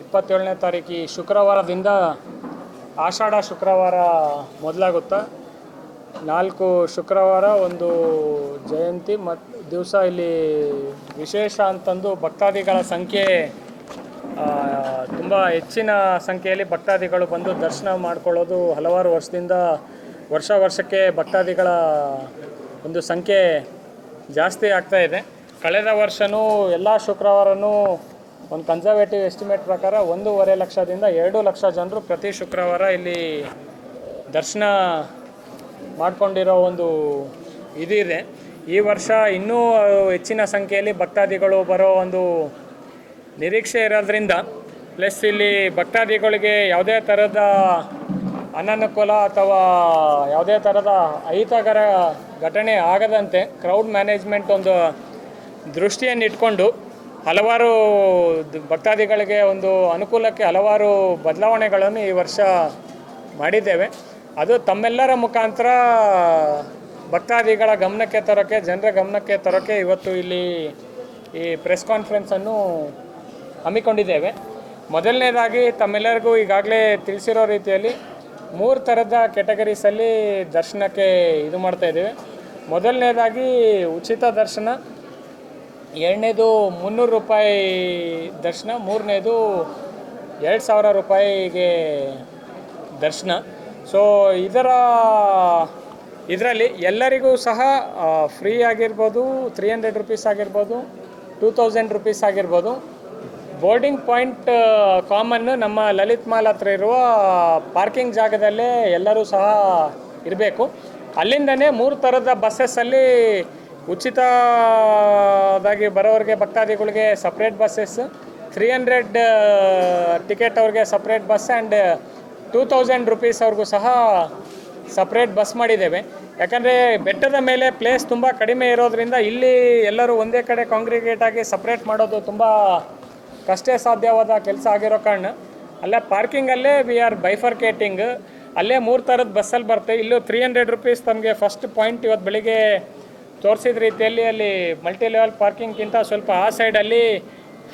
ಇಪ್ಪತ್ತೇಳನೇ ತಾರೀಕು ಶುಕ್ರವಾರದಿಂದ ಆಷಾಢ ಶುಕ್ರವಾರ ಮೊದಲಾಗುತ್ತಾ. ನಾಲ್ಕು ಶುಕ್ರವಾರ, ಒಂದು ಜಯಂತಿ ಮತ್ತು ದಿವಸ ಇಲ್ಲಿ ವಿಶೇಷ ಅಂತಂದು ಭಕ್ತಾದಿಗಳ ಸಂಖ್ಯೆ ತುಂಬ ಹೆಚ್ಚಿನ ಸಂಖ್ಯೆಯಲ್ಲಿ ಭಕ್ತಾದಿಗಳು ಬಂದು ದರ್ಶನ ಮಾಡ್ಕೊಳ್ಳೋದು ಹಲವಾರು ವರ್ಷದಿಂದ ವರ್ಷ ವರ್ಷಕ್ಕೆ ಭಕ್ತಾದಿಗಳ ಒಂದು ಸಂಖ್ಯೆ ಜಾಸ್ತಿ ಆಗ್ತಾ ಇದೆ. ಕಳೆದ ವರ್ಷವೂ ಎಲ್ಲ ಶುಕ್ರವಾರನೂ ಒಂದು ಕನ್ಸರ್ವೇಟಿವ್ ಎಸ್ಟಿಮೇಟ್ ಪ್ರಕಾರ ಒಂದೂವರೆ ಲಕ್ಷದಿಂದ ಎರಡು ಲಕ್ಷ ಜನರು ಪ್ರತಿ ಶುಕ್ರವಾರ ಇಲ್ಲಿ ದರ್ಶನ ಮಾಡಿಕೊಂಡಿರೋ ಒಂದು ಇದಿದೆ. ಈ ವರ್ಷ ಇನ್ನೂ ಹೆಚ್ಚಿನ ಸಂಖ್ಯೆಯಲ್ಲಿ ಭಕ್ತಾದಿಗಳು ಬರೋ ಒಂದು ನಿರೀಕ್ಷೆ ಇರೋದ್ರಿಂದ, ಪ್ಲಸ್ ಇಲ್ಲಿ ಭಕ್ತಾದಿಗಳಿಗೆ ಯಾವುದೇ ಥರದ ಅನನುಕೂಲ ಅಥವಾ ಯಾವುದೇ ಥರದ ಅಹಿತಕರ ಘಟನೆ ಆಗದಂತೆ ಕ್ರೌಡ್ ಮ್ಯಾನೇಜ್ಮೆಂಟ್ ಒಂದು ದೃಷ್ಟಿಯನ್ನು ಇಟ್ಕೊಂಡು ಹಲವಾರು ಭಕ್ತಾದಿಗಳಿಗೆ ಒಂದು ಅನುಕೂಲಕ್ಕೆ ಹಲವಾರು ಬದಲಾವಣೆಗಳನ್ನು ಈ ವರ್ಷ ಮಾಡಿದ್ದೇವೆ. ಅದು ತಮ್ಮೆಲ್ಲರ ಮುಖಾಂತರ ಭಕ್ತಾದಿಗಳ ಗಮನಕ್ಕೆ ತರೋಕ್ಕೆ, ಜನರ ಗಮನಕ್ಕೆ ತರೋಕ್ಕೆ ಇವತ್ತು ಇಲ್ಲಿ ಈ ಪ್ರೆಸ್ ಕಾನ್ಫರೆನ್ಸನ್ನು ಹಮ್ಮಿಕೊಂಡಿದ್ದೇವೆ. ಮೊದಲನೇದಾಗಿ ತಮ್ಮೆಲ್ಲರಿಗೂ ಈಗಾಗಲೇ ತಿಳಿಸಿರೋ ರೀತಿಯಲ್ಲಿ ಮೂರು ಥರದ ಕೆಟಗರೀಸಲ್ಲಿ ದರ್ಶನಕ್ಕೆ ಇದು ಮಾಡ್ತಾ ಇದ್ದೀವಿ. ಮೊದಲನೇದಾಗಿ ಉಚಿತ ದರ್ಶನ ಎರಡನೇದು ಮುನ್ನೂರು ರೂಪಾಯಿ ದರ್ಶನ, ಮೂರನೇದು ಎರಡು ಸಾವಿರ ರೂಪಾಯಿಗೆ ದರ್ಶನ. ಸೊ ಇದರ, ಇದರಲ್ಲಿ ಎಲ್ಲರಿಗೂ ಸಹ ಫ್ರೀ ಆಗಿರ್ಬೋದು ತ್ರೀ ಹಂಡ್ರೆಡ್ ರುಪೀಸ್ ಆಗಿರ್ಬೋದು ಟೂ ತೌಸಂಡ್ ರುಪೀಸ್ ಆಗಿರ್ಬೋದು. ಬೋರ್ಡಿಂಗ್ ಪಾಯಿಂಟ್ ಕಾಮನ್ನು ನಮ್ಮ ಲಲಿತ್ ಮಾಲ್ ಹತ್ರ ಇರುವ ಪಾರ್ಕಿಂಗ್ ಜಾಗದಲ್ಲೇ ಎಲ್ಲರೂ ಸಹ ಇರಬೇಕು. ಅಲ್ಲಿಂದನೇ ಮೂರು ಥರದ ಬಸ್ಸಸ್ಸಲ್ಲಿ ಉಚಿತದಾಗಿ ಬರೋರಿಗೆ ಭಕ್ತಾದಿಗಳಿಗೆ separate buses three hundred ticket ಅವ್ರಿಗೆ separate bus and two thousand rupees ಅವ್ರಿಗೂ ಸಹ ಸಪ್ರೇಟ್ ಬಸ್ ಮಾಡಿದ್ದೇವೆ. ಯಾಕಂದರೆ ಬೆಟ್ಟದ ಮೇಲೆ ಪ್ಲೇಸ್ ತುಂಬ ಕಡಿಮೆ ಇರೋದರಿಂದ ಇಲ್ಲಿ ಎಲ್ಲರೂ ಒಂದೇ ಕಡೆ ಕಾಂಗ್ರಿಗೇಟ್ ಆಗಿ ಸಪ್ರೇಟ್ ಮಾಡೋದು ತುಂಬ ಕಷ್ಟೇ ಸಾಧ್ಯವಾದ ಕೆಲಸ ಆಗಿರೋ ಕಾರಣ. ಅಲ್ಲೇ ಪಾರ್ಕಿಂಗಲ್ಲೇ ವಿ ಆರ್ ಬೈಫರ್ಕೇಟಿಂಗ್ ಅಲ್ಲೇ ಮೂರು ಥರದ ಬಸ್ಸಲ್ಲಿ ಬರುತ್ತೆ. ಇಲ್ಲೂ ತ್ರೀ ಹಂಡ್ರೆಡ್ ರುಪೀಸ್ ತಮಗೆ ಫಸ್ಟ್ ಪಾಯಿಂಟ್ ಇವತ್ತು ಬೆಳಿಗ್ಗೆ ತೋರಿಸಿದ ರೀತಿಯಲ್ಲಿ ಅಲ್ಲಿ ಮಲ್ಟಿ ಲೆವೆಲ್ ಪಾರ್ಕಿಂಗ್ಗಿಂತ ಸ್ವಲ್ಪ ಆ ಸೈಡಲ್ಲಿ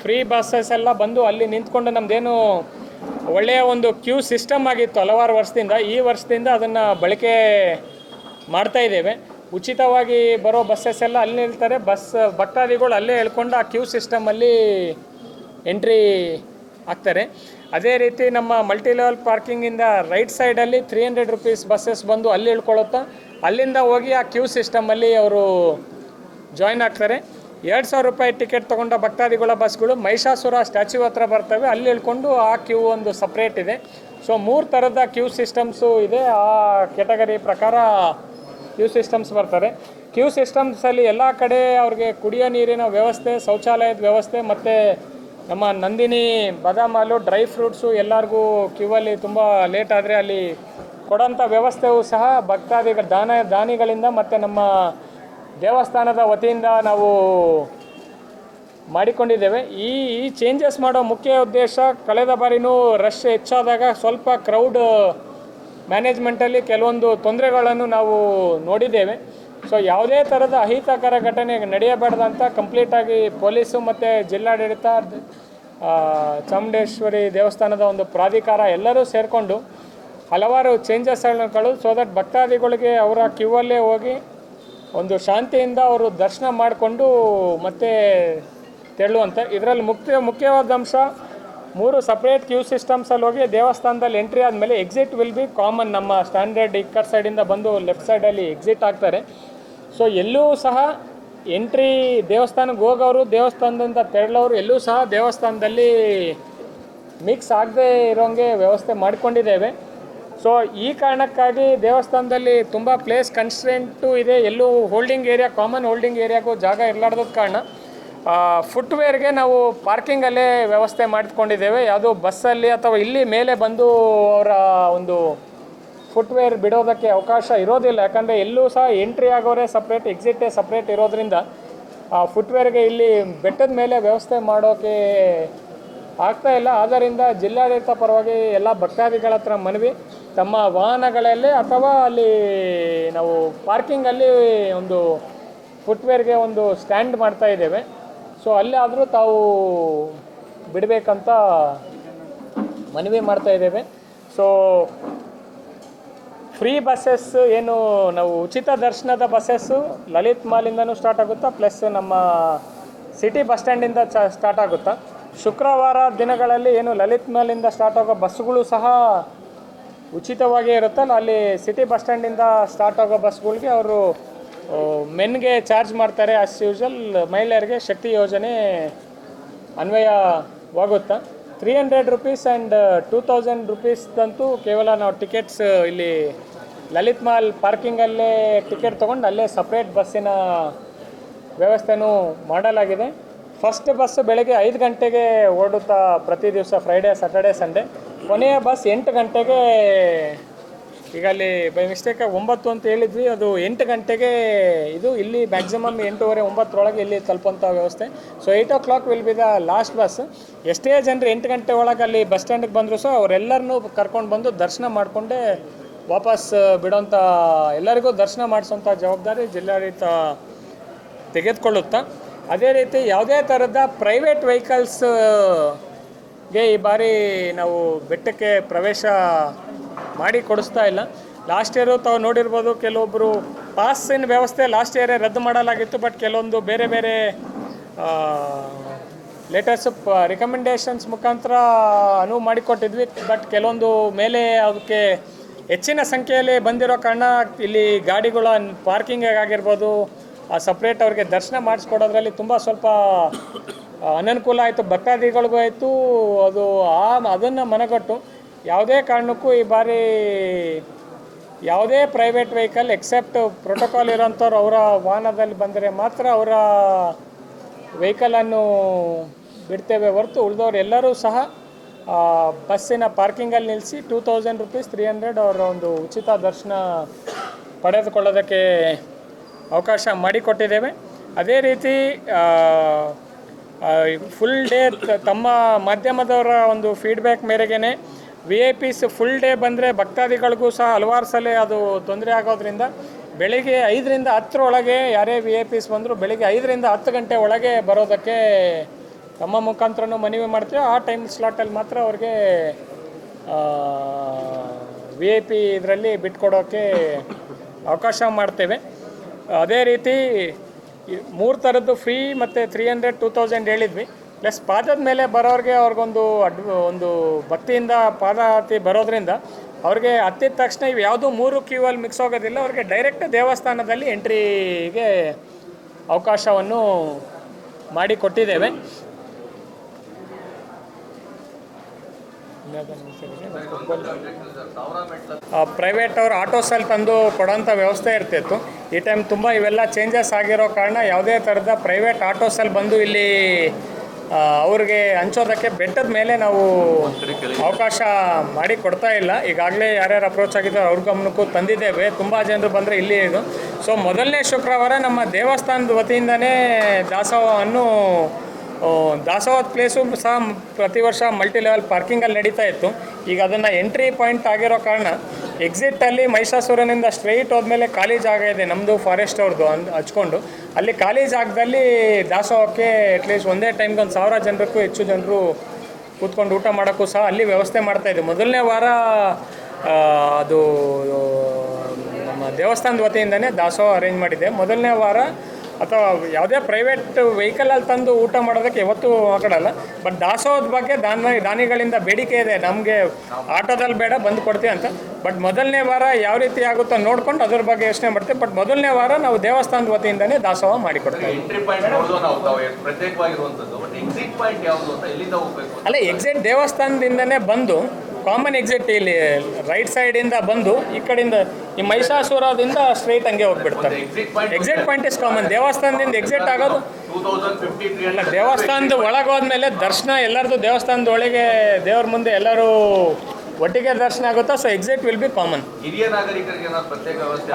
ಫ್ರೀ ಬಸ್ಸಸ್ ಎಲ್ಲ ಬಂದು ಅಲ್ಲಿ ನಿಂತ್ಕೊಂಡು ನಮ್ಮದೇನು ಒಳ್ಳೆಯ ಒಂದು ಕ್ಯೂ ಸಿಸ್ಟಮ್ ಆಗಿತ್ತು ಹಲವಾರು ವರ್ಷದಿಂದ. ಈ ವರ್ಷದಿಂದ ಅದನ್ನು ಬಳಕೆ ಮಾಡ್ತಾ ಇದ್ದೇವೆ. ಉಚಿತವಾಗಿ ಬರೋ ಬಸ್ಸಸ್ ಎಲ್ಲ ಅಲ್ಲಿ ನಿಲ್ತಾರೆ. ಬಸ್, ಭಕ್ತಾದಿಗಳು ಅಲ್ಲೇ ಹೇಳ್ಕೊಂಡು ಆ ಕ್ಯೂ ಸಿಸ್ಟಮಲ್ಲಿ ಎಂಟ್ರಿ ಆಗ್ತಾರೆ ಅದೇ ರೀತಿ ನಮ್ಮ ಮಲ್ಟಿ ಲೆವೆಲ್ ಪಾರ್ಕಿಂಗಿಂದ ರೈಟ್ ಸೈಡಲ್ಲಿ ತ್ರೀ ಹಂಡ್ರೆಡ್ ರುಪೀಸ್ ಬಸ್ಸಸ್ ಬಂದು ಅಲ್ಲಿ ಇಳ್ಕೊಳುತ್ತಾ ಅಲ್ಲಿಂದ ಹೋಗಿ ಆ ಕ್ಯೂ ಸಿಸ್ಟಮಲ್ಲಿ ಅವರು ಜಾಯ್ನ್ ಆಗ್ತಾರೆ. ಎರಡು ಸಾವಿರ ರೂಪಾಯಿ ಟಿಕೆಟ್ ತೊಗೊಂಡ ಭಕ್ತಾದಿಗಳ ಬಸ್ಗಳು ಮಹಿಷಾಸುರ ಸ್ಟ್ಯಾಚ್ಯೂ ಹತ್ರ ಬರ್ತವೆ. ಅಲ್ಲಿ ಇಳ್ಕೊಂಡು ಆ ಕ್ಯೂ ಒಂದು ಸಪ್ರೇಟ್ ಇದೆ. ಸೊ ಮೂರು ಥರದ ಕ್ಯೂ ಸಿಸ್ಟಮ್ಸು ಇದೆ. ಆ ಕೆಟಗರಿ ಪ್ರಕಾರ ಕ್ಯೂ ಸಿಸ್ಟಮ್ಸ್ ಬರ್ತಾರೆ ಕ್ಯೂ ಸಿಸ್ಟಮ್ಸಲ್ಲಿ ಎಲ್ಲ ಕಡೆ ಅವ್ರಿಗೆ ಕುಡಿಯೋ ನೀರಿನ ವ್ಯವಸ್ಥೆ, ಶೌಚಾಲಯದ ವ್ಯವಸ್ಥೆ ಮತ್ತು ನಮ್ಮ ನಂದಿನಿ ಬಾದಾಮಾಲು ಡ್ರೈ ಫ್ರೂಟ್ಸು ಎಲ್ಲರಿಗೂ ಕ್ಯೂವಲ್ಲಿ ತುಂಬ ಲೇಟ್ ಆದರೆ ಅಲ್ಲಿ ಕೊಡೋಂಥ ವ್ಯವಸ್ಥೆಯೂ ಸಹ ಭಕ್ತಾದಿಗಳ ದಾನ, ದಾನಿಗಳಿಂದ ಮತ್ತು ನಮ್ಮ ದೇವಸ್ಥಾನದ ವತಿಯಿಂದ ನಾವು ಮಾಡಿಕೊಂಡಿದ್ದೇವೆ. ಈ ಈ ಚೇಂಜಸ್ ಮಾಡೋ ಮುಖ್ಯ ಉದ್ದೇಶ ಕಳೆದ ಬಾರಿನೂ ರಶ್ ಹೆಚ್ಚಾದಾಗ ಸ್ವಲ್ಪ ಕ್ರೌಡ್ ಮ್ಯಾನೇಜ್ಮೆಂಟಲ್ಲಿ ಕೆಲವೊಂದು ತೊಂದರೆಗಳನ್ನು ನಾವು ನೋಡಿದ್ದೇವೆ. ಸೊ ಯಾವುದೇ ಥರದ ಅಹಿತಕರ ಘಟನೆ ನಡೆಯಬಾರ್ದಂತ ಕಂಪ್ಲೀಟಾಗಿ ಪೊಲೀಸು ಮತ್ತು ಜಿಲ್ಲಾಡಳಿತ ಚಾಮುಂಡೇಶ್ವರಿ ದೇವಸ್ಥಾನದ ಒಂದು ಪ್ರಾಧಿಕಾರ ಎಲ್ಲರೂ ಸೇರಿಕೊಂಡು ಹಲವಾರು ಚೇಂಜಸ್ಗಳು ಸೊ ದಟ್ ಭಕ್ತಾದಿಗಳಿಗೆ ಅವರ ಕ್ಯೂವಲ್ಲೇ ಹೋಗಿ ಒಂದು ಶಾಂತಿಯಿಂದ ಅವರು ದರ್ಶನ ಮಾಡಿಕೊಂಡು ಮತ್ತೆ ತೆರಳುವಂಥ ಇದರಲ್ಲಿ ಮುಖ್ಯ, ಮುಖ್ಯವಾದ ಅಂಶ ಮೂರು ಸಪ್ರೇಟ್ ಕ್ಯೂ ಸಿಸ್ಟಮ್ಸಲ್ಲಿ ಹೋಗಿ ದೇವಸ್ಥಾನದಲ್ಲಿ ಎಂಟ್ರಿ ಆದಮೇಲೆ ಎಕ್ಸಿಟ್ ವಿಲ್ ಬಿ ಕಾಮನ್ ನಮ್ಮ ಸ್ಟ್ಯಾಂಡರ್ಡ್ ಇಕ್ಕರ್ ಸೈಡಿಂದ ಬಂದು ಲೆಫ್ಟ್ ಸೈಡಲ್ಲಿ ಎಕ್ಸಿಟ್ ಆಗ್ತಾರೆ. ಸೊ ಎಲ್ಲೂ ಸಹ ಎಂಟ್ರಿ ದೇವಸ್ಥಾನಕ್ಕೆ ಹೋಗೋರು, ದೇವಸ್ಥಾನದಿಂದ ತೆರಳೋರು, ಎಲ್ಲೂ ಸಹ ದೇವಸ್ಥಾನದಲ್ಲಿ ಮಿಕ್ಸ್ ಆಗದೆ ಇರೋಂಗೆ ವ್ಯವಸ್ಥೆ ಮಾಡಿಕೊಂಡಿದ್ದೇವೆ. ಸೊ ಈ ಕಾರಣಕ್ಕಾಗಿ ದೇವಸ್ಥಾನದಲ್ಲಿ ತುಂಬ ಪ್ಲೇಸ್ ಕನ್ಸ್ಟೆಂಟು ಇದೆ. ಎಲ್ಲೂ ಹೋಲ್ಡಿಂಗ್ ಏರಿಯಾ ಕಾಮನ್ ಹೋಲ್ಡಿಂಗ್ ಏರಿಯಾಗೂ ಜಾಗ ಇರಲಾರ್ದದ ಕಾರಣ ಫುಟ್ವೇರ್ಗೆ ನಾವು ಪಾರ್ಕಿಂಗಲ್ಲೇ ವ್ಯವಸ್ಥೆ ಮಾಡಿಕೊಂಡಿದ್ದೇವೆ ಯಾವುದೋ ಬಸ್ಸಲ್ಲಿ ಅಥವಾ ಇಲ್ಲಿ ಮೇಲೆ ಬಂದು ಅವರ ಒಂದು ಫುಟ್ವೇರ್ ಬಿಡೋದಕ್ಕೆ ಅವಕಾಶ ಇರೋದಿಲ್ಲ. ಯಾಕಂದರೆ ಎಲ್ಲೂ ಸಹ ಎಂಟ್ರಿ ಆಗೋರೇ ಸಪ್ರೇಟ್ ಎಕ್ಸಿಟೇ ಸಪ್ರೇಟ್ ಇರೋದ್ರಿಂದ, ಆ ಫುಟ್ವೇರ್ಗೆ ಇಲ್ಲಿ ಬೆಟ್ಟದ ಮೇಲೆ ವ್ಯವಸ್ಥೆ ಮಾಡೋಕ್ಕೆ ಆಗ್ತಾ ಇಲ್ಲ. ಆದ್ದರಿಂದ ಜಿಲ್ಲಾಡಳಿತ ಪರವಾಗಿ ಎಲ್ಲ ಭಕ್ತಾದಿಗಳ ಹತ್ರ ಮನವಿ. ತಮ್ಮ ವಾಹನಗಳಲ್ಲಿ ಅಥವಾ ಅಲ್ಲಿ ನಾವು ಪಾರ್ಕಿಂಗಲ್ಲಿ ಒಂದು ಫುಟ್ವೇರ್ಗೆ ಒಂದು ಸ್ಟ್ಯಾಂಡ್ ಮಾಡ್ತಾ ಇದ್ದೇವೆ. ಸೊ ಅಲ್ಲಿ ಆದರೂ ತಾವು ಬಿಡಬೇಕಂತ ಮನವಿ ಮಾಡ್ತಾ ಇದ್ದೇವೆ. ಸೊ ಫ್ರೀ ಬಸ್ಸಸ್ ಏನು ನಾವು ಉಚಿತ ದರ್ಶನದ ಬಸ್ಸಸ್ಸು ಲಲಿತ್ ಮಾಲಿಂದನೂ ಸ್ಟಾರ್ಟ್ ಆಗುತ್ತಾ ಪ್ಲಸ್ ನಮ್ಮ ಸಿಟಿ ಬಸ್ ಸ್ಟ್ಯಾಂಡಿಂದ ಚ ಸ್ಟಾರ್ಟ್ ಆಗುತ್ತಾ? ಶುಕ್ರವಾರ ದಿನಗಳಲ್ಲಿ ಏನು ಲಲಿತ್ ಮಾಲಿಂದ ಸ್ಟಾರ್ಟ್ ಆಗೋ ಬಸ್ಗಳು ಸಹ ಉಚಿತವಾಗಿಯೇ ಇರುತ್ತಲ್ಲ? ಅಲ್ಲಿ ಸಿಟಿ ಬಸ್ ಸ್ಟ್ಯಾಂಡಿಂದ ಸ್ಟಾರ್ಟ್ ಆಗೋ ಬಸ್ಗಳಿಗೆ ಅವರು ಮೆನ್ಗೆ ಚಾರ್ಜ್ ಮಾಡ್ತಾರೆ ಆಸ್ ಯೂಶಲ್ ಮಹಿಳೆಯರಿಗೆ ಶಕ್ತಿ ಯೋಜನೆ ಅನ್ವಯವಾಗುತ್ತಾ? Three hundred rupees and two thousand ರುಪೀಸ್ದಂತೂ ಕೇವಲ ನಾವು ಟಿಕೆಟ್ಸ್ ಇಲ್ಲಿ ಲಲಿತ್ ಮಾಲ್ ಪಾರ್ಕಿಂಗಲ್ಲೇ ಟಿಕೆಟ್ ತೊಗೊಂಡು ಅಲ್ಲೇ ಸಪ್ರೇಟ್ ಬಸ್ಸಿನ ವ್ಯವಸ್ಥೆನೂ ಮಾಡಲಾಗಿದೆ. ಫಸ್ಟ್ ಬಸ್ ಬೆಳಗ್ಗೆ ಐದು ಗಂಟೆಗೆ ಓಡುತ್ತಾ ಪ್ರತಿ ದಿವಸ ಫ್ರೈಡೇ ಸ್ಯಾಟರ್ಡೇ ಸಂಡೇ ಕೊನೆಯ ಬಸ್ ಎಂಟು ಗಂಟೆಗೆ ಈಗ ಅಲ್ಲಿ ಬೈ ಮಿಸ್ಟೇಕ್ ಒಂಬತ್ತು ಅಂತ ಹೇಳಿದ್ವಿ. ಅದು ಎಂಟು ಗಂಟೆಗೆ ಇದು ಇಲ್ಲಿ ಮ್ಯಾಕ್ಸಿಮಮ್ ಎಂಟೂವರೆ, ಒಂಬತ್ತರೊಳಗೆ ಇಲ್ಲಿ ತಲುಪುವಂಥ ವ್ಯವಸ್ಥೆ. So eight o'clock will be the last bus ಎಷ್ಟೇ ಜನರು ಎಂಟು ಗಂಟೆ ಒಳಗೆ ಅಲ್ಲಿ ಬಸ್ ಸ್ಟ್ಯಾಂಡಿಗೆ ಬಂದರೂ ಸಹ ಅವರೆಲ್ಲರನ್ನೂ ಕರ್ಕೊಂಡು ಬಂದು ದರ್ಶನ ಮಾಡಿಕೊಂಡೇ ವಾಪಸ್ ಬಿಡೋಂಥ ಎಲ್ಲರಿಗೂ ದರ್ಶನ ಮಾಡಿಸೋಂಥ ಜವಾಬ್ದಾರಿ ಜಿಲ್ಲಾಡಳಿತ ತೆಗೆದುಕೊಳ್ಳುತ್ತಾ ಅದೇ ರೀತಿ ಯಾವುದೇ ಥರದ ಪ್ರೈವೇಟ್ ವೆಹಿಕಲ್ಸ್ಗೆ ಈ ಬಾರಿ ನಾವು ಬೆಟ್ಟಕ್ಕೆ ಪ್ರವೇಶ ಮಾಡಿ ಕೊಡಿಸ್ತಾ ಇಲ್ಲ. ಲಾಸ್ಟ್ ಇಯರು ತಾವು ನೋಡಿರ್ಬೋದು ಕೆಲವೊಬ್ಬರು ಪಾಸಿನ ವ್ಯವಸ್ಥೆ ಲಾಸ್ಟ್ ಇಯರೇ ರದ್ದು ಮಾಡಲಾಗಿತ್ತು ಬಟ್ ಕೆಲವೊಂದು ಬೇರೆ ಬೇರೆ ಲೇಟರ್ಸ್ ಪ ರಿಕಮೆಂಡೇಶನ್ಸ್ ಮುಖಾಂತರ ಅನುವು ಮಾಡಿಕೊಟ್ಟಿದ್ವಿ. ಬಟ್ ಕೆಲವೊಂದು ಮೇಲೆ ಅದಕ್ಕೆ ಹೆಚ್ಚಿನ ಸಂಖ್ಯೆಯಲ್ಲಿ ಬಂದಿರೋ ಕಾರಣ ಇಲ್ಲಿ ಗಾಡಿಗಳ ಪಾರ್ಕಿಂಗ್ ಆಗಿರ್ಬೋದು ಆ ಸಪ್ರೇಟ್ ಅವ್ರಿಗೆ ದರ್ಶನ ಮಾಡಿಸ್ಕೊಡೋದ್ರಲ್ಲಿ ತುಂಬ ಸ್ವಲ್ಪ ಅನನುಕೂಲ ಆಯಿತು ಭಕ್ತಾದಿಗಳಿಗೂ ಆಯಿತು, ಅದು ಆ ಅದನ್ನು ಮನಗಟ್ಟು. ಯಾವುದೇ ಕಾರಣಕ್ಕೂ ಈ ಬಾರಿ ಯಾವುದೇ ಪ್ರೈವೇಟ್ ವೆಹಿಕಲ್ ಎಕ್ಸೆಪ್ಟ್ ಪ್ರೋಟೋಕಾಲ್ ಇರೋಂಥವ್ರು ಅವರ ವಾಹನದಲ್ಲಿ ಬಂದರೆ ಮಾತ್ರ ಅವರ ವೆಹಿಕಲನ್ನು ಬಿಡ್ತೇವೆ ಹೊರತು ಉಳಿದವ್ರು ಎಲ್ಲರೂ ಸಹ ಬಸ್ಸಿನ ಪಾರ್ಕಿಂಗಲ್ಲಿ ನಿಲ್ಲಿಸಿ two thousand rupees three hundred ಅವರ ಒಂದು ಉಚಿತ ದರ್ಶನ ಪಡೆದುಕೊಳ್ಳೋದಕ್ಕೆ ಅವಕಾಶ ಮಾಡಿಕೊಟ್ಟಿದ್ದೇವೆ. ಅದೇ ರೀತಿ ಫುಲ್ ಡೇ ತಮ್ಮ ಮಾಧ್ಯಮದವರ ಒಂದು ಫೀಡ್ಬ್ಯಾಕ್ ಮೇರೆಗೆ V I Ps full day ಬಂದರೆ ಭಕ್ತಾದಿಗಳಿಗೂ ಸಹ ಹಲವಾರು ಸಲ ಅದು ತೊಂದರೆ ಆಗೋದ್ರಿಂದ ಬೆಳಿಗ್ಗೆ ಐದರಿಂದ ಹತ್ತರೊಳಗೆ ಯಾರೇ ವಿ ಐ ಪಿಸ್ ಬಂದರೂ ಬೆಳಿಗ್ಗೆ ಐದರಿಂದ ಹತ್ತು ಗಂಟೆ ಒಳಗೆ ಬರೋದಕ್ಕೆ ತಮ್ಮ ಮುಖಾಂತರನೂ ಮನವಿ ಮಾಡ್ತೀವಿ. ಆ ಟೈಮ್ ಸ್ಲಾಟಲ್ಲಿ ಮಾತ್ರ ಅವ್ರಿಗೆ ವಿ ಐ ಪಿ ಇದರಲ್ಲಿ ಬಿಟ್ಕೊಡೋಕ್ಕೆ ಅವಕಾಶ ಮಾಡ್ತೇವೆ. ಅದೇ ರೀತಿ ಮೂರು ಥರದ್ದು ಫ್ರೀ ಮತ್ತು ತ್ರೀ ಹಂಡ್ರೆಡ್ ಟೂ ತೌಸಂಡ್ ಹೇಳಿದ್ವಿ. ಪ್ಲಸ್ ಪಾದದ ಮೇಲೆ ಬರೋರಿಗೆ ಅವ್ರಿಗೊಂದು ಅಡ್, ಒಂದು ಭಕ್ತಿಯಿಂದ ಪಾದ ಹತ್ತಿ ಬರೋದ್ರಿಂದ ಅವ್ರಿಗೆ ಹತ್ತಿದ ತಕ್ಷಣ ಇವು ಯಾವುದೂ ಮೂರು ಕ್ಯೂ ಅಲ್ಲಿ ಮಿಕ್ಸ್ ಹೋಗೋದಿಲ್ಲ ಅವ್ರಿಗೆ ಡೈರೆಕ್ಟ್ ದೇವಸ್ಥಾನದಲ್ಲಿ ಎಂಟ್ರಿಗೆ ಅವಕಾಶವನ್ನು ಮಾಡಿಕೊಟ್ಟಿದ್ದೇವೆ. ಪ್ರೈವೇಟ್ ಅವ್ರು ಆಟೋಸಲ್ಲಿ ತಂದು ಕೊಡೋಂಥ ವ್ಯವಸ್ಥೆ ಇರ್ತಿತ್ತು. ಈ ಟೈಮ್ ತುಂಬ ಇವೆಲ್ಲ ಚೇಂಜಸ್ ಆಗಿರೋ ಕಾರಣ ಯಾವುದೇ ಥರದ ಪ್ರೈವೇಟ್ ಆಟೋಸಲ್ಲಿ ಬಂದು ಇಲ್ಲಿ ಅವ್ರಿಗೆ ಹಂಚೋದಕ್ಕೆ ಬೆಟ್ಟದ ಮೇಲೆ ನಾವು ಅವಕಾಶ ಮಾಡಿ ಕೊಡ್ತಾ ಇಲ್ಲ. ಈಗಾಗಲೇ ಯಾರ್ಯಾರು ಅಪ್ರೋಚ್ ಆಗಿದ್ದಾರೆ ಅವ್ರ ಗಮನಕ್ಕೂ ತಂದಿದ್ದೇವೆ. ತುಂಬ ಜನರು ಬಂದರೆ ಇಲ್ಲಿ ಇದು. ಸೊ ಮೊದಲನೇ ಶುಕ್ರವಾರ ನಮ್ಮ ದೇವಸ್ಥಾನದ ವತಿಯಿಂದನೇ ದಾಸೋಹವನ್ನು ಆ, ದಾಸೋಹದ ಪ್ಲೇಸು ಸಹ ಪ್ರತಿ ವರ್ಷ ಮಲ್ಟಿ ಲೆವೆಲ್ ಪಾರ್ಕಿಂಗಲ್ಲಿ ನಡೀತಾ ಇತ್ತು. ಈಗ ಅದನ್ನು ಎಂಟ್ರಿ ಪಾಯಿಂಟ್ ಆಗಿರೋ ಕಾರಣ ಎಕ್ಸಿಟಲ್ಲಿ ಮಹಿಷಾಸುರನಿಂದ ಸ್ಟ್ರೈಟ್ ಹೋದ್ಮೇಲೆ ಖಾಲಿ ಜಾಗ ಇದೆ ನಮ್ಮದು ಫಾರೆಸ್ಟ್ ಅವ್ರದ್ದು ಅಂದ್ ಹಚ್ಕೊಂಡು. ಅಲ್ಲಿ ಖಾಲಿ ಜಾಗದಲ್ಲಿ ದಾಸೋಹಕ್ಕೆ ಅಟ್ಲೀಸ್ಟ್ ಒಂದೇ ಟೈಮ್ಗೆ ಒಂದು ಸಾವಿರ ಜನರಿಗೂ ಹೆಚ್ಚು ಜನರು ಕೂತ್ಕೊಂಡು ಊಟ ಮಾಡೋಕ್ಕೂ ಸಹ ಅಲ್ಲಿ ವ್ಯವಸ್ಥೆ ಮಾಡ್ತಾ ಇದೆ ಮೊದಲನೇ ವಾರ ಅದು ನಮ್ಮ ದೇವಸ್ಥಾನದ ವತಿಯಿಂದನೇ ದಾಸೋಹ ಅರೇಂಜ್ ಮಾಡಿದ್ದೆ ಮೊದಲನೇ ವಾರ ಅಥವಾ ಯಾವುದೇ ಪ್ರೈವೇಟ್ ವೆಹಿಕಲಲ್ಲಿ ತಂದು ಊಟ ಮಾಡೋದಕ್ಕೆ ಯಾವತ್ತೂ ಮಾತಾಡಲ್ಲ ಬಟ್ ದಾಸೋಹದ ಬಗ್ಗೆ ದಾನ ದಾನಿಗಳಿಂದ ಬೇಡಿಕೆ ಇದೆ. ನಮಗೆ ಆಟೋದಲ್ಲಿ ಬೇಡ ಬಂದು ಕೊಡ್ತೀವಿ ಅಂತ. ಬಟ್ ಮೊದಲನೇ ವಾರ ಯಾವ ರೀತಿ ಆಗುತ್ತೋ ನೋಡ್ಕೊಂಡು ಅದ್ರ ಬಗ್ಗೆ ಯೋಚನೆ ಮಾಡ್ತೀವಿ. ಬಟ್ ಮೊದಲನೇ ವಾರ ನಾವು ದೇವಸ್ಥಾನದ ವತಿಯಿಂದನೇ ದಾಸೋಹ ಮಾಡಿಕೊಡ್ತೀವಿ. ಅಲ್ಲ ಎಕ್ಸಿಟ್ ದೇವಸ್ಥಾನದಿಂದನೇ ಬಂದು ಕಾಮನ್ ಎಕ್ಸಿಟ್ ಇಲ್ಲಿ ರೈಟ್ ಸೈಡಿಂದ ಬಂದು ಈ ಕಡೆಯಿಂದ ಈ ಮೈಸಾಸುರದಿಂದ ಸ್ಟ್ರೈಟ್ ಹಂಗೆ ಹೋಗ್ಬಿಡ್ತಾರೆ. ಎಕ್ಸಿಟ್ ಪಾಯಿಂಟ್ ಇಸ್ ಕಾಮನ್ ದೇವಸ್ಥಾನದಿಂದ ಎಕ್ಸಿಟ್ ಆಗೋದು ಅಲ್ಲ ದೇವಸ್ಥಾನದ ಒಳಗೆ ಹೋದ್ಮೇಲೆ ದರ್ಶನ ಎಲ್ಲರದು ದೇವಸ್ಥಾನದ ಒಳಗೆ ದೇವ್ರ ಮುಂದೆ ಎಲ್ಲರೂ ಒಟ್ಟಿಗೆ ದರ್ಶನ ಆಗುತ್ತಾ? So exit will be common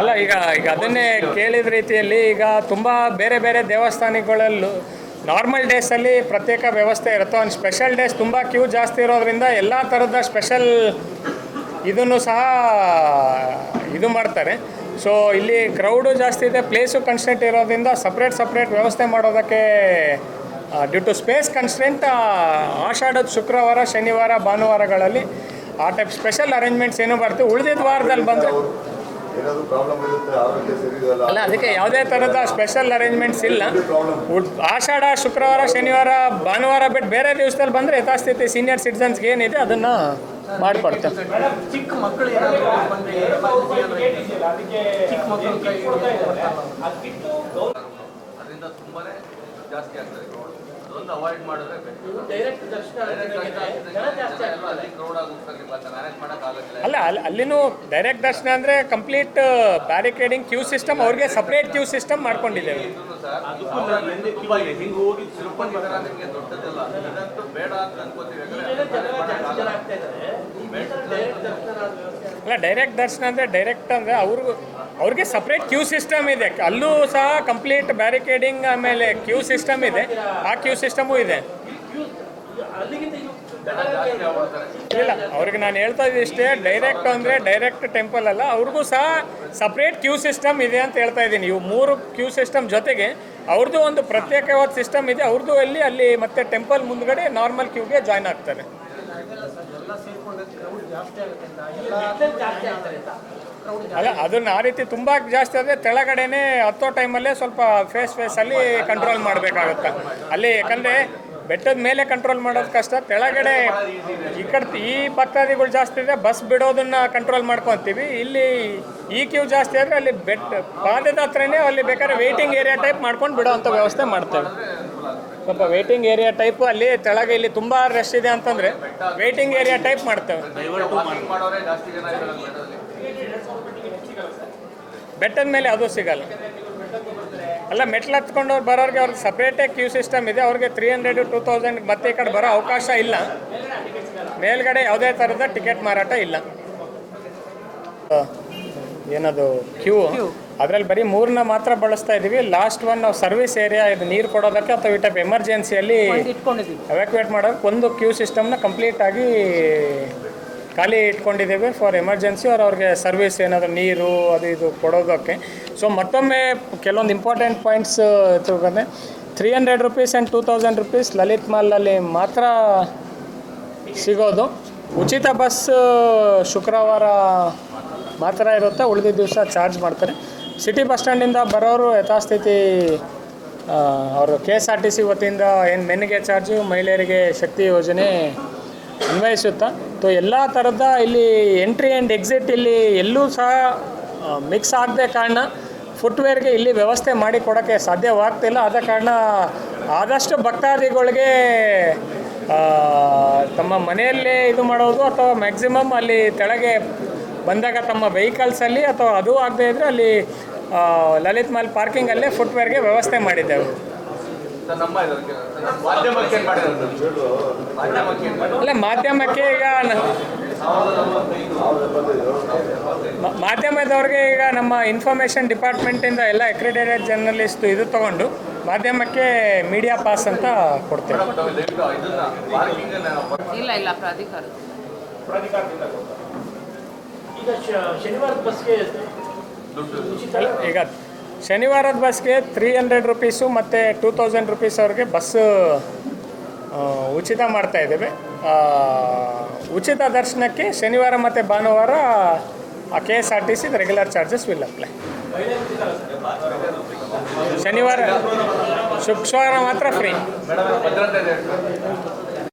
ಅಲ್ಲ ಈಗ ಈಗ ಅದನ್ನೇ ಕೇಳಿದ ರೀತಿಯಲ್ಲಿ ಈಗ ತುಂಬ ಬೇರೆ ಬೇರೆ ದೇವಸ್ಥಾನಗಳಲ್ಲೂ ನಾರ್ಮಲ್ ಡೇಸಲ್ಲಿ ಪ್ರತ್ಯೇಕ ವ್ಯವಸ್ಥೆ ಇರುತ್ತೆ. ಒಂದು ಸ್ಪೆಷಲ್ ಡೇಸ್ ತುಂಬ ಕ್ಯೂ ಜಾಸ್ತಿ ಇರೋದ್ರಿಂದ ಎಲ್ಲ ಥರದ ಸ್ಪೆಷಲ್ ಇದನ್ನು ಸಹ ಇದು ಮಾಡ್ತಾರೆ. ಸೊ ಇಲ್ಲಿ ಕ್ರೌಡು ಜಾಸ್ತಿ ಇದೆ ಪ್ಲೇಸು ಕನ್ಸ್ಟೆಂಟ್ ಇರೋದ್ರಿಂದ ಸಪ್ರೇಟ್ ಸಪ್ರೇಟ್ ವ್ಯವಸ್ಥೆ ಮಾಡೋದಕ್ಕೆ ಡ್ಯೂ ಟು ಸ್ಪೇಸ್ ಕನ್ಸ್ಟೆಂಟ್ ಆಷಾಢದ ಶುಕ್ರವಾರ, ಶನಿವಾರ, ಭಾನುವಾರಗಳಲ್ಲಿ ಆ ಟೈಪ್ ಸ್ಪೆಷಲ್ ಅರೇಂಜ್ಮೆಂಟ್ಸ್ ಏನೂ ಬರ್ತೀವಿ ಉಳಿದಿದ್ದ ವಾರದಲ್ಲಿ ಬಂದರೆ ಅಲ್ಲ ಅದಕ್ಕೆ ಯಾವುದೇ ಥರದ ಸ್ಪೆಷಲ್ ಅರೇಂಜ್ಮೆಂಟ್ಸ್ ಇಲ್ಲ. ಆಷಾಢ ಶುಕ್ರವಾರ ಶನಿವಾರ ಭಾನುವಾರ ಬಿಟ್ಟು ಬೇರೆ ದಿವಸದಲ್ಲಿ ಬಂದರೆ ಯಥಾಸ್ಥಿತಿ ಸೀನಿಯರ್ ಸಿಟಿಸನ್ಸ್ಗೆ ಏನಿದೆ ಅದನ್ನು ಮಾಡಿಕೊಡ್ತೇವೆ. ಚಿಕ್ಕ ಮಕ್ಕಳು ಅದರಿಂದ ತುಂಬಾನೇ ಜಾಸ್ತಿ ಆಗ್ತದೆ. Crowd. ಅವಾಯ್ಡ್ ಮಾಡಿದ್ರೆ ಅಲ್ಲಿ ಅಲ್ಲ ಅಲ್ಲಿ ಅಲ್ಲಿನೂ ಡೈರೆಕ್ಟ್ ದರ್ಶನ ಅಂದರೆ ಕಂಪ್ಲೀಟ್ ಬ್ಯಾರಿಕೇಡಿಂಗ್ ಕ್ಯೂ ಸಿಸ್ಟಮ್ ಅವ್ರಿಗೆ ಸಪ್ರೇಟ್ ಕ್ಯೂ ಸಿಸ್ಟಮ್ ಮಾಡ್ಕೊಂಡಿದ್ದೇವೆ. ದೊಡ್ಡದಿಲ್ಲ. ಬೇಡ ಅಂತ ಅನ್ಕೋತೀವಿ. ಅಲ್ಲ ಡೈರೆಕ್ಟ್ ದರ್ಶನ ಅಂದರೆ ಡೈರೆಕ್ಟ್ ಅಂದರೆ ಅವ್ರಿಗೂ ಅವ್ರಿಗೆ ಸಪ್ರೇಟ್ ಕ್ಯೂ ಸಿಸ್ಟಮ್ ಇದೆ. ಅಲ್ಲೂ ಸಹ ಕಂಪ್ಲೀಟ್ ಬ್ಯಾರಿಕೇಡಿಂಗ್ ಆಮೇಲೆ ಕ್ಯೂ ಸಿಸ್ಟಮ್ ಇದೆ. ಆ ಕ್ಯೂ ಸಿಸ್ಟಮು ಇದು. ಇಲ್ಲ, ಅವ್ರಿಗೆ ನಾನು ಹೇಳ್ತಾ ಇದ್ದೀನಿ ಇಷ್ಟೇ ಡೈರೆಕ್ಟ್ ಅಂದರೆ ಡೈರೆಕ್ಟ್ ಟೆಂಪಲ್ ಅಲ್ಲ. ಅವ್ರಿಗೂ ಸಹ ಸಪ್ರೇಟ್ ಕ್ಯೂ ಸಿಸ್ಟಮ್ ಇದೆ ಅಂತ ಹೇಳ್ತಾ ಇದ್ದೀನಿ. ಇವು ಮೂರು ಕ್ಯೂ ಸಿಸ್ಟಮ್ ಜೊತೆಗೆ ಅವ್ರದ್ದು ಒಂದು ಪ್ರತ್ಯೇಕವಾದ ಸಿಸ್ಟಮ್ ಇದೆ. ಅವ್ರದ್ದು ಅಲ್ಲಿ ಅಲ್ಲಿ ಮತ್ತೆ ಟೆಂಪಲ್ ಮುಂದ್ಗಡೆ ನಾರ್ಮಲ್ ಕ್ಯೂಗೆ ಜಾಯ್ನ್ ಆಗ್ತಾರೆ ಎಲ್ಲ ಸೇರ್ಕೊಂಡು ಕ್ರೌಡ್ ಜಾಸ್ತಿ ಆಗುತ್ತೆ ಅಂತ ಎಲ್ಲ ಜಾಸ್ತಿ ಆಗ್ತಾರೆ ಅಂತ ಕ್ರೌಡ್ ಅಲ್ಲ ಅದನ್ನ ಆ ರೀತಿ ತುಂಬ ಜಾಸ್ತಿ ಆದರೆ ತೆಳಗಡೆನೆ ಹತ್ತೋ ಟೈಮಲ್ಲೇ ಸ್ವಲ್ಪ ಫೇಸ್ ಫೇಸ್ ಅಲ್ಲಿ ಕಂಟ್ರೋಲ್ ಮಾಡಬೇಕಾಗುತ್ತೆ. ಅಲ್ಲಿ ಯಾಕಂದರೆ ಬೆಟ್ಟದ ಮೇಲೆ ಕಂಟ್ರೋಲ್ ಮಾಡೋದು ಕಷ್ಟ ತೆಳಗಡೆ ಈ ಕಡೆ ಈ ಭಕ್ತಾದಿಗಳು ಜಾಸ್ತಿ ಇದ್ರೆ ಬಸ್ ಬಿಡೋದನ್ನ ಕಂಟ್ರೋಲ್ ಮಾಡ್ಕೊತೀವಿ. ಇಲ್ಲಿ ಈ ಕ್ಯೂ ಜಾಸ್ತಿ ಆದರೆ ಅಲ್ಲಿ ಬೆಟ್ಟ ಪಾದದ ಹತ್ರನೇ ಅಲ್ಲಿ ಬೇಕಾದ್ರೆ ವೇಟಿಂಗ್ ಏರಿಯಾ ಟೈಪ್ ಮಾಡ್ಕೊಂಡು ಬಿಡೋವಂಥ ವ್ಯವಸ್ಥೆ ಮಾಡ್ತೇವೆ. ಸ್ವಲ್ಪ ವೇಟಿಂಗ್ ಏರಿಯಾ ಟೈಪ್ ಅಲ್ಲಿ ತೆಳಗೆ ಇಲ್ಲಿ ತುಂಬಾ ರಶ್ ಇದೆ ಅಂತಂದ್ರೆ ವೇಟಿಂಗ್ ಏರಿಯಾ ಟೈಪ್ ಮಾಡ್ತೇವೆ. ಬೆಟ್ಟದ ಮೇಲೆ ಅದು ಸಿಗಲ್ಲ. ಅಲ್ಲ ಮೆಟ್ಲು ಹತ್ಕೊಂಡವ್ರು ಬರೋರಿಗೆ ಅವ್ರಿಗೆ ಸಪ್ರೇಟೇ ಕ್ಯೂ ಸಿಸ್ಟಮ್ ಇದೆ. ಅವ್ರಿಗೆ ತ್ರೀ ಹಂಡ್ರೆಡ್ ಟೂ ತೌಸಂಡ್ ಮತ್ತೆ ಈ ಕಡೆ ಬರೋ ಅವಕಾಶ ಇಲ್ಲ. ಮೇಲ್ಗಡೆ ಯಾವುದೇ ಥರದ ಟಿಕೆಟ್ ಮಾರಾಟ ಇಲ್ಲ. ಏನದು ಕ್ಯೂ ಅದರಲ್ಲಿ ಬರೀ ಮೂರನ್ನ ಮಾತ್ರ ಬಳಸ್ತಾ ಇದ್ದೀವಿ ಲಾಸ್ಟ್ ಒನ್ ನಾವು ಸರ್ವಿಸ್ ಏರಿಯಾ ಇದು ನೀರು ಕೊಡೋದಕ್ಕೆ ಅಥವಾ ಈ ಟೈಪ್ ಎಮರ್ಜೆನ್ಸಿಯಲ್ಲಿ ಎವ್ಯಾಕ್ಯುವೇಟ್ ಮಾಡೋಕೆ ಒಂದು ಕ್ಯೂ ಸಿಸ್ಟಮ್ನ ಕಂಪ್ಲೀಟಾಗಿ ಖಾಲಿ ಇಟ್ಕೊಂಡಿದ್ದೀವಿ ಫಾರ್ ಎಮರ್ಜೆನ್ಸಿ ಅವ್ರು ಅವ್ರಿಗೆ ಸರ್ವಿಸ್ ಏನಾದರೂ ನೀರು ಅದು ಇದು ಕೊಡೋದಕ್ಕೆ. ಸೊ ಮತ್ತೊಮ್ಮೆ ಕೆಲವೊಂದು ಇಂಪಾರ್ಟೆಂಟ್ ಪಾಯಿಂಟ್ಸ್ ತಿಳ್ಕೊಂಡೆ. Three hundred rupees and two thousand rupees Lalith ಮಾಲಲ್ಲಿ ಮಾತ್ರ ಸಿಗೋದು. ಉಚಿತ ಬಸ್ ಶುಕ್ರವಾರ ಮಾತ್ರ ಇರುತ್ತೆ. ಉಳಿದ ದಿವಸ ಚಾರ್ಜ್ ಮಾಡ್ತಾರೆ. ಸಿಟಿ ಬಸ್ ಸ್ಟ್ಯಾಂಡಿಂದ ಬರೋರು ಯಥಾಸ್ಥಿತಿ ಅವರು K S R T C ವತಿಯಿಂದ ಏನು ಮೆನ್ಗೆ ಚಾರ್ಜು, ಮಹಿಳೆಯರಿಗೆ ಶಕ್ತಿ ಯೋಜನೆ ಅನ್ವಯಿಸುತ್ತಾ? ಸೊ ಎಲ್ಲ ಥರದ ಇಲ್ಲಿ ಎಂಟ್ರಿ ಆ್ಯಂಡ್ ಎಕ್ಸಿಟ್ ಇಲ್ಲಿ ಎಲ್ಲೂ ಸಹ ಮಿಕ್ಸ್ ಆಗದೆ ಕಾರಣ ಫುಟ್ವೇರ್ಗೆ ಇಲ್ಲಿ ವ್ಯವಸ್ಥೆ ಮಾಡಿ ಕೊಡೋಕ್ಕೆ ಸಾಧ್ಯವಾಗ್ತಿಲ್ಲ. ಆದ ಕಾರಣ ಆದಷ್ಟು ಭಕ್ತಾದಿಗಳಿಗೆ ತಮ್ಮ ಮನೆಯಲ್ಲೇ ಇದು ಮಾಡೋದು ಅಥವಾ ಮ್ಯಾಕ್ಸಿಮಮ್ ಅಲ್ಲಿ ತೆಳಗೆ ಬಂದಾಗ ತಮ್ಮ ವೆಹಿಕಲ್ಸಲ್ಲಿ ಅಥವಾ ಅದು ಆಗದೆ ಇದ್ದರೆ ಅಲ್ಲಿ ಲಲಿತ್ ಮಾಲ್ ಪಾರ್ಕಿಂಗಲ್ಲೇ ಫುಟ್ವೇರ್ಗೆ ವ್ಯವಸ್ಥೆ ಮಾಡಿದ್ದೆವು ಅಲ್ಲ ಮಾಧ್ಯಮಕ್ಕೆ ಈಗ ಮಾಧ್ಯಮದವ್ರಿಗೆ ಈಗ ನಮ್ಮ ಇನ್ಫಾರ್ಮೇಷನ್ ಡಿಪಾರ್ಟ್ಮೆಂಟಿಂದ ಎಲ್ಲ ಅಕ್ರಿಡೇಟೆಡ್ ಜರ್ನಲಿಸ್ಟ್ ಇದು ತಗೊಂಡು ಮಾಧ್ಯಮಕ್ಕೆ ಮೀಡಿಯಾ ಪಾಸ್ ಅಂತ ಕೊಡ್ತೇವೆ. ಪಾರ್ಕಿಂಗ್ ಇಲ್ಲ ಇಲ್ಲ ಪ್ರಾಧಿಕಾರ ಈಗ ಶ- ಶನಿವಾರದ ಬಸ್ಗೆ ಅಲ್ಲ, ಈಗ ಶನಿವಾರದ ಬಸ್ಗೆ ತ್ರೀ ಹಂಡ್ರೆಡ್ ರುಪೀಸು ಮತ್ತು ಟೂ ತೌಸಂಡ್ ರುಪೀಸ್ ಅವ್ರಿಗೆ ಬಸ್ಸು ಉಚಿತ ಮಾಡ್ತಾ ಇದ್ದೇವೆ. ಉಚಿತ ದರ್ಶನಕ್ಕೆ ಶನಿವಾರ ಮತ್ತು ಭಾನುವಾರ K S R T C regular charges will apply ಶನಿವಾರ, ಶುಕ್ರವಾರ ಮಾತ್ರ ಫ್ರೀ